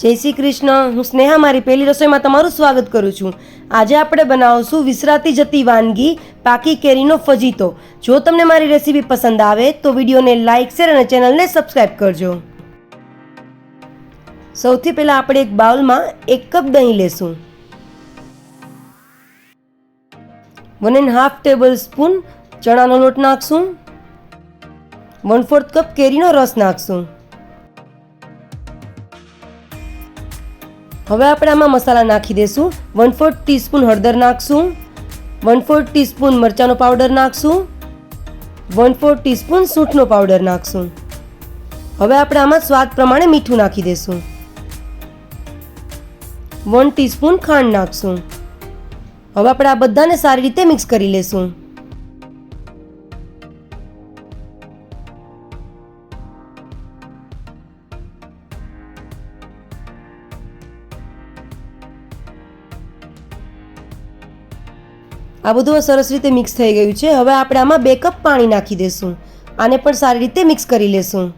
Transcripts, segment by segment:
જય શ્રી કૃષ્ણ. હું સ્નેહા, મારી પહેલી રસોઈમાં તમારું સ્વાગત કરું છું. આજે આપણે બનાવશું વિસરાતી જતી વાનગી પાકી કેરીનો ફજીતો. જો તમને મારી રેસીપી પસંદ આવે તો વિડીયોને લાઇક શેર અને ચેનલને સબસ્ક્રાઈબ કરજો. સૌથી પહેલાં આપણે એક બાઉલમાં એક કપ દહીં લેશું. One and half tablespoon ચણાનો લોટ નાખશું. વન ફોર્થ કપ કેરીનો રસ નાખશું. હવે આપણે આમાં મસાલા નાખી દઈશું વન ફોર્થ ટીસ્પૂન હળદર નાખશું. વન ફોર્થ ટીસ્પૂન મરચાંનો પાવડર નાખશું. વન ફોર્થ ટીસ્પૂન સૂંઠનો પાવડર નાખશું. હવે આપણે આમાં સ્વાદ પ્રમાણે મીઠું નાખી દઈશું વન ટીસ્પૂન ખાંડ નાખશું. હવે આપણે આ બધાને સારી રીતે મિક્સ કરી લેશું. આ બધું સરસ રીતે મિક્સ થઈ ગયું છે. હવે આપણે આમાં બે કપ પાણી નાખી દઈશું આને પણ સારી રીતે મિક્સ કરી લેશું.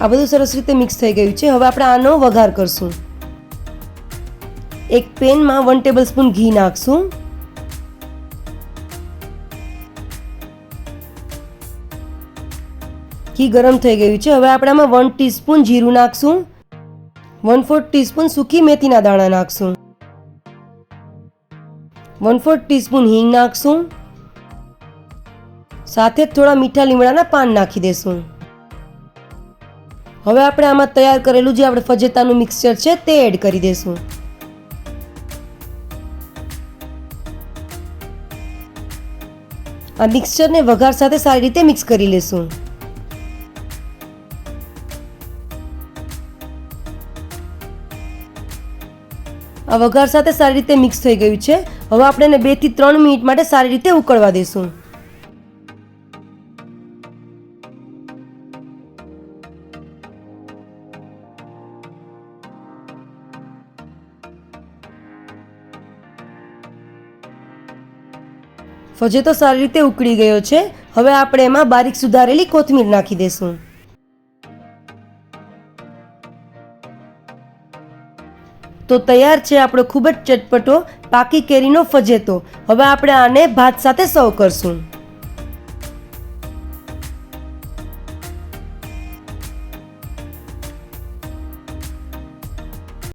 આ બધું સરસ રીતે મિક્સ થઈ ગયું છે. હવે આપણે આનો વઘાર કરશું. એક પેનમાં વન ટેબલ સ્પૂન ઘી નાખશું. ઘી ગરમ થઈ ગયું છે. હવે આપણે આમાં વન ટીસ્પૂન જીરું નાખશું. વન ફોર્થ ટીસ્પૂન સૂકી મેથીના દાણા નાખશું. વન ફોર્થ ટીસ્પૂન હિંગ નાખશું. સાથે જ થોડા મીઠા લીમડાના પાન નાખી દેશું. હવે આપણે આમાં તૈયાર કરેલું જે આપણે ફજેતાનું મિક્સચર છે તે એડ કરી દેશું. આ મિક્સચરને વઘાર સાથે સારી રીતે મિક્સ કરી લેશું. વઘાર સાથે સારી રીતે મિક્સ થઈ ગયું છે. હવે આપણે એને બેથી ત્રણ મિનિટ માટે સારી રીતે ઉકળવા દઈશું ફજેતો સારી રીતે ઉકળી ગયો છે. હવે આપણે એમાં બારીક સુધારેલી કોથમીર નાખી દઈશું તો તૈયાર છે આપણો ખૂબ જ ચટપટો પાકી કેરીનો ફજેતો. હવે આપણે આને ભાત સાથે સર્વ કરશું.